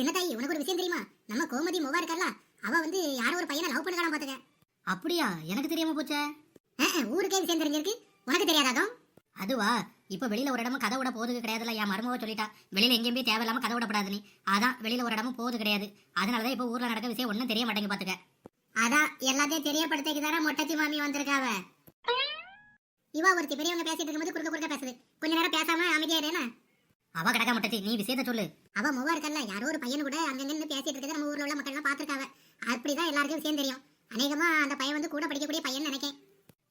சின்ன தாய் உனக்கு ஒரு விஷயம் தெரியுமா? நம்ம கோமதி மூவா இருக்கல்ல அவ வந்து யாரோ ஒரு பையனை லவ் பண்ணலாம் பாத்துக்க அப்படியா? எனக்கு தெரியாம போச்சே. ஊருக்கே விஷயம் தெரிஞ்சிருக்கு. உனக்கு தெரியாதாக்கும் அதுவா? இப்ப வெளியில ஒரு இடமும் கதை விட போறது கிடையாதுல என் மருமவ சொல்லிட்டா வெளியில எங்கேயும் போய் தேவையில்லாம கதை விடப்படாது நீ. அதான் வெளியில ஒரு இடமும் போறது கிடையாது. அதனாலதான் இப்ப ஊர்ல நடக்க விஷயம் ஒண்ணும் தெரிய மாட்டேங்க பாத்துக்க அதான் எல்லாத்தையும் தெரியப்படுத்திக்கு தானே மொட்டச்சி மாமி வந்திருக்காவ இவா ஒருத்தி பெரியவங்க பேசிட்டு இருக்கும்போது குறுக்க குறுக்க பேசுது. கொஞ்ச நேரம் பேசாம அமைதியா அவ கிடக்க மாட்டச்சி நீ விஷயத்த சொல்லு. அவ மூவா இருக்கல்ல யாரோ ஒரு பையன் கூட அங்க நின்னு பேசிட்டு இருக்கிறத நம்ம ஊர்ல உள்ள மக்கள் எல்லாம் பாத்துருக்காவ அப்படிதான் எல்லாருக்கும் விஷயம் தெரியும். அநேகமா அந்த பையன் வந்து கூட படிக்கக்கூடிய பையன் நினைக்கேன்.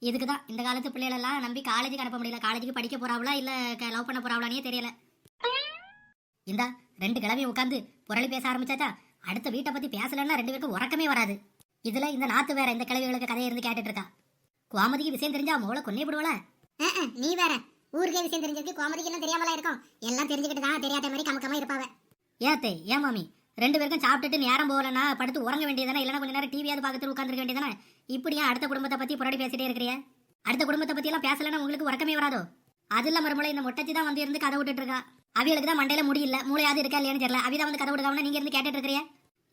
இதுக்குதான் இந்த காலத்து பிள்ளைகள் எல்லாம் நம்பி காலேஜுக்கு அனுப்ப முடியல. காலேஜுக்கு படிக்க போறாவளா இல்ல லவ் பண்ண போறாவளானே தெரியல. இந்தா ரெண்டு கிழமையும் உட்காந்து புரளி பேச ஆரம்பிச்சாச்சா? அடுத்த வீட்டை பத்தி பேசலன்னா ரெண்டு பேருக்கும் உறக்கமே வராது. இதுல இந்த நாத்து வேற இந்த கிழவிகளுக்கு கதையை இருந்து கேட்டுட்டு இருக்கா. கோமதிக்கு விஷயம் தெரிஞ்சா அவங்கள கொன்னே விடுவல நீ வேற. ஊருக்கே விஷயம் தெரிஞ்சிருக்கு கோமதிக்கு எல்லாம் தெரியாமலா இருக்கும். எல்லாம் தெரிஞ்சுக்கிட்டு தான் தெரியாத மாதிரி கமக்கமா இருப்பாவ. ஏத்தே ஏன் மாமி? ரெண்டு பேருக்கும் சாப்பிட்டுட்டு நேரம் போகலன்னா படுத்து உறங்க வேண்டியதானே இல்லைன்னா கொஞ்ச நேரம் டிவியாவது பார்த்துட்டு உட்காந்துருக்க வேண்டியதானே இப்படி ஏன் அடுத்த குடும்பத்தை பத்தி புரடி பேசிட்டே இருக்கிறிய? அடுத்த குடும்பத்தை பத்தி எல்லாம் பேசலன்னா உங்களுக்கு உறக்கமே வராதோ? அது இல்ல மறுமலை இந்த மொட்டச்சி தான் வந்து இருந்து கதை விட்டுட்டு இருக்கா. அவிகளுக்கு தான் மண்டையில முடியல மூளையாவது இருக்கா இல்லையான்னு தெரியல. அவிதான் வந்து கதை விடுக்காம நீங்க இருந்து கேட்டுட்டு இருக்கிறிய?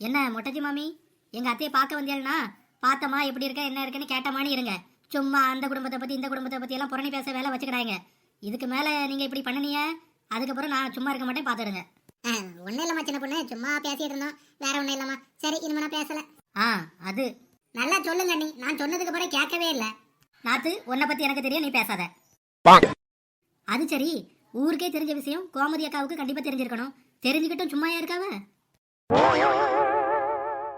என்ன மொட்டச்சி மாமி? எங்க அத்தையை பார்க்க வந்தீங்கன்னா பார்த்தமா எப்படி இருக்க என்ன இருக்குன்னு கேட்டமானு இருங்க. சும்மா அந்த குடும்பத்தை பத்தி இந்த குடும்பத்தை பத்தி எல்லாம் புரணி பேச வேலை வச்சுக்கிறாங்க இதுக்கு மேல நீங்க இப்படி பண்ணனீங்க அதுக்கப்புறம் நான் சும்மா இருக்க மாட்டேன் பாத்துடுங்க ஒன்னும் இல்லம்மா சின்ன பொண்ணு. சும்மா பேசிட்டு இருந்தோம். வேற ஒண்ணும் இல்லம்மா. சரி இனிமே நான் பேசல. ஆ அது. நல்லா சொல்லுங்க நீ. நான் சொன்னதுக்கு பிறகு கேட்கவே இல்ல. நாத்து உன்னை பத்தி எனக்கு தெரியும் நீ பேசாத. அது சரி. ஊருக்கே தெரிஞ்ச விஷயம் கோமதி அக்காவுக்கு கண்டிப்பா தெரிஞ்சிருக்கணும். தெரிஞ்சுக்கிட்டும் சும்மாயா இருக்காவ?